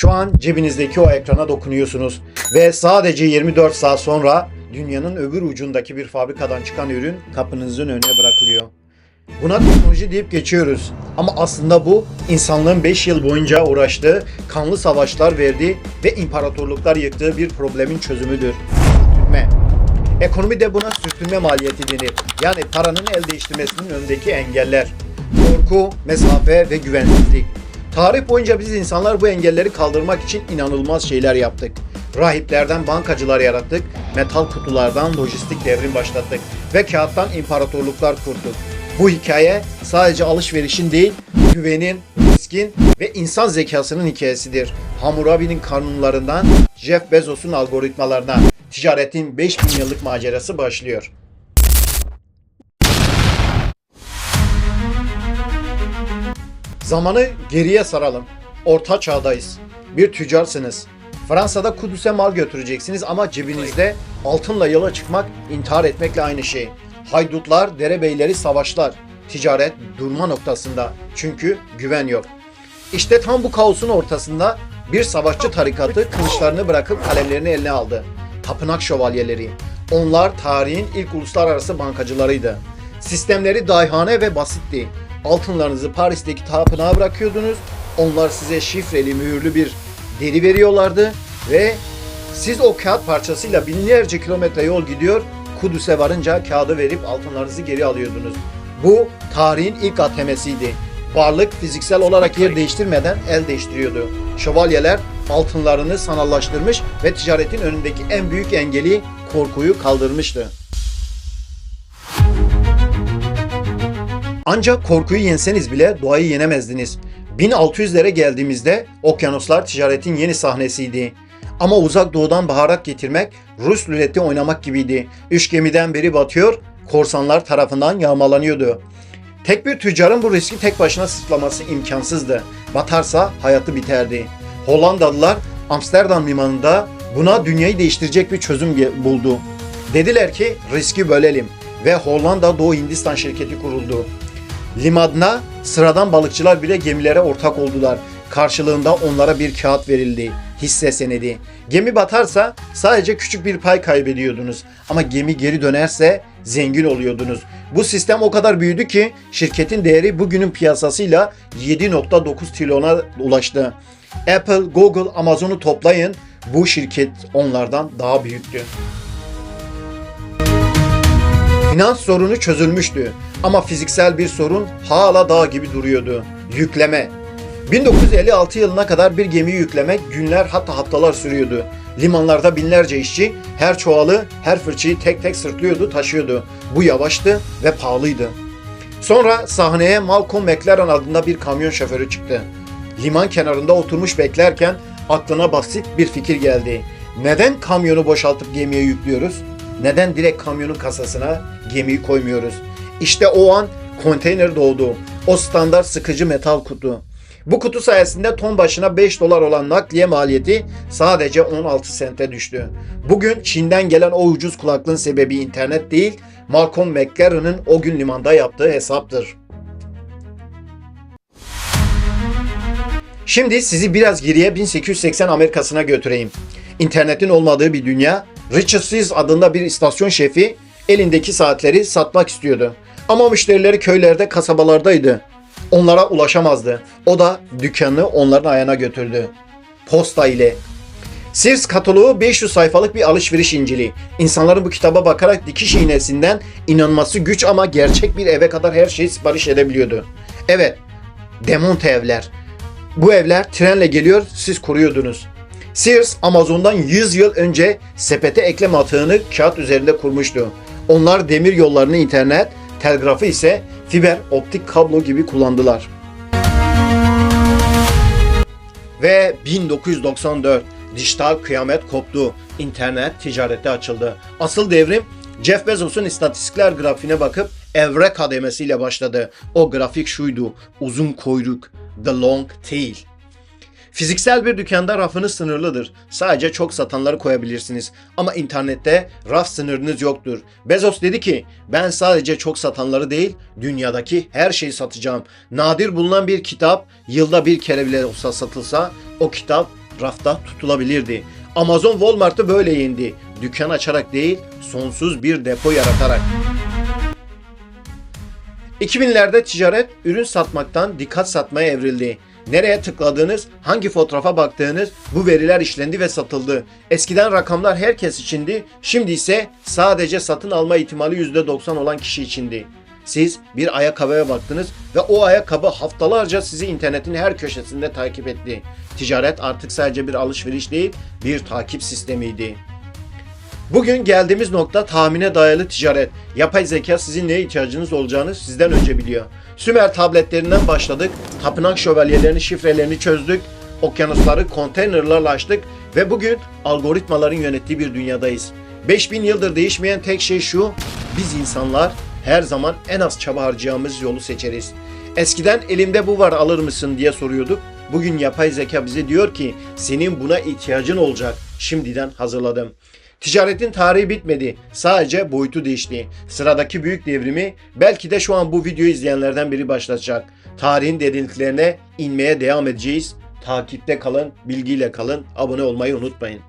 Şu an cebinizdeki o ekrana dokunuyorsunuz ve sadece 24 saat sonra dünyanın öbür ucundaki bir fabrikadan çıkan ürün kapınızın önüne bırakılıyor. Buna teknoloji deyip geçiyoruz. Ama aslında bu insanlığın 5 yıl boyunca uğraştığı, kanlı savaşlar verdiği ve imparatorluklar yıktığı bir problemin çözümüdür. Sürtünme. Ekonomi de buna sürtünme maliyeti denir. Yani paranın el değiştirmesinin önündeki engeller. Korku, mesafe ve güvensizlik. Tarih boyunca biz insanlar bu engelleri kaldırmak için inanılmaz şeyler yaptık. Rahiplerden bankacılar yarattık, metal kutulardan lojistik devrim başlattık ve kağıttan imparatorluklar kurduk. Bu hikaye sadece alışverişin değil, güvenin, riskin ve insan zekasının hikayesidir. Hammurabi'nin kanunlarından Jeff Bezos'un algoritmalarına ticaretin 5000 yıllık macerası başlıyor. Zamanı geriye saralım. Orta çağdayız. Bir tüccarsınız. Fransa'da Kudüs'e mal götüreceksiniz ama cebinizde altınla yola çıkmak intihar etmekle aynı şey. Haydutlar, derebeyleri savaşlar. Ticaret durma noktasında. Çünkü güven yok. İşte tam bu kaosun ortasında bir savaşçı tarikatı kılıçlarını bırakıp kalemlerini eline aldı. Tapınak şövalyeleri. Onlar tarihin ilk uluslararası bankacılarıydı. Sistemleri dayhane ve basitti. Altınlarınızı Paris'teki tapınağa bırakıyordunuz. Onlar size şifreli mühürlü bir deri veriyorlardı ve siz o kağıt parçasıyla binlerce kilometre yol gidiyor, Kudüs'e varınca kağıdı verip altınlarınızı geri alıyordunuz. Bu tarihin ilk ATM'siydi. Varlık fiziksel olarak yer değiştirmeden el değiştiriyordu. Şövalyeler altınlarını sanallaştırmış ve ticaretin önündeki en büyük engeli korkuyu kaldırmıştı. Ancak korkuyu yenseniz bile doğayı yenemezdiniz. 1600'lere geldiğimizde okyanuslar ticaretin yeni sahnesiydi. Ama uzak doğudan baharat getirmek Rus ruleti oynamak gibiydi. Üç gemiden biri batıyor, korsanlar tarafından yağmalanıyordu. Tek bir tüccarın bu riski tek başına sırtlaması imkansızdı. Batarsa hayatı biterdi. Hollandalılar Amsterdam limanında buna dünyayı değiştirecek bir çözüm buldu. Dediler ki riski bölelim ve Hollanda Doğu Hindistan şirketi kuruldu. Limadına sıradan balıkçılar bile gemilere ortak oldular. Karşılığında onlara bir kağıt verildi. Hisse senedi. Gemi batarsa sadece küçük bir pay kaybediyordunuz. Ama gemi geri dönerse zengin oluyordunuz. Bu sistem o kadar büyüdü ki şirketin değeri bugünün piyasasıyla 7.9 trilyona ulaştı. Apple, Google, Amazon'u toplayın bu şirket onlardan daha büyüktü. Finans sorunu çözülmüştü ama fiziksel bir sorun hala dağ gibi duruyordu. Yükleme. 1956 yılına kadar bir gemiyi yüklemek günler hatta haftalar sürüyordu. Limanlarda binlerce işçi her çuvalı, her fırçayı tek tek sırtlıyordu, taşıyordu. Bu yavaştı ve pahalıydı. Sonra sahneye Malcolm McLaren adında bir kamyon şoförü çıktı. Liman kenarında oturmuş beklerken aklına basit bir fikir geldi. Neden kamyonu boşaltıp gemiye yüklüyoruz? Neden direkt kamyonun kasasına gemiyi koymuyoruz? İşte o an konteyner doğdu. O standart sıkıcı metal kutu. Bu kutu sayesinde ton başına 5 dolar olan nakliye maliyeti sadece 16 sente düştü. Bugün Çin'den gelen o ucuz kulaklığın sebebi internet değil, Malcolm McLaren'ın o gün limanda yaptığı hesaptır. Şimdi sizi biraz geriye 1880 Amerika'sına götüreyim. İnternetin olmadığı bir dünya, Richard Sears adında bir istasyon şefi elindeki saatleri satmak istiyordu. Ama müşterileri köylerde, kasabalardaydı. Onlara ulaşamazdı. O da dükkanını onların ayağına götürdü. Posta ile. Sears kataloğu 500 sayfalık bir alışveriş incili. İnsanların bu kitaba bakarak dikiş iğnesinden inanması güç ama gerçek bir eve kadar her şeyi sipariş edebiliyordu. Evet, demonte evler. Bu evler trenle geliyor, siz kuruyordunuz. Sears, Amazon'dan 100 yıl önce sepete eklem atığını kağıt üzerinde kurmuştu. Onlar demir yollarını internet, telgrafı ise fiber optik kablo gibi kullandılar. Ve 1994 dijital kıyamet koptu. İnternet ticarete açıldı. Asıl devrim Jeff Bezos'un istatistikler grafiğine bakıp evre kademesiyle başladı. O grafik şuydu. Uzun kuyruk. The long tail. Fiziksel bir dükkanda rafınız sınırlıdır. Sadece çok satanları koyabilirsiniz. Ama internette raf sınırınız yoktur. Bezos dedi ki ben sadece çok satanları değil dünyadaki her şeyi satacağım. Nadir bulunan bir kitap yılda bir kere bile olsa satılsa o kitap rafta tutulabilirdi. Amazon Walmart'ı böyle yendi. Dükkan açarak değil, sonsuz bir depo yaratarak. 2000'lerde ticaret ürün satmaktan dikkat satmaya evrildi. Nereye tıkladığınız, hangi fotoğrafa baktığınız bu veriler işlendi ve satıldı. Eskiden rakamlar herkes içindi, şimdi ise sadece satın alma ihtimali %90 olan kişi içindi. Siz bir ayakkabıya baktınız ve o ayakkabı haftalarca sizi internetin her köşesinde takip etti. Ticaret artık sadece bir alışveriş değil, bir takip sistemiydi. Bugün geldiğimiz nokta tahmine dayalı ticaret. Yapay zeka sizin neye ihtiyacınız olacağını sizden önce biliyor. Sümer tabletlerinden başladık, tapınak şövalyelerinin şifrelerini çözdük, okyanusları konteynerlarla açtık ve bugün algoritmaların yönettiği bir dünyadayız. 5000 yıldır değişmeyen tek şey şu, biz insanlar her zaman en az çaba harcayacağımız yolu seçeriz. Eskiden elimde bu var alır mısın diye soruyorduk. Bugün yapay zeka bize diyor ki senin buna ihtiyacın olacak. Şimdiden hazırladım. Ticaretin tarihi bitmedi. Sadece boyutu değişti. Sıradaki büyük devrimi belki de şu an bu videoyu izleyenlerden biri başlatacak. Tarihin derinliklerine inmeye devam edeceğiz. Takipte kalın, bilgiyle kalın, abone olmayı unutmayın.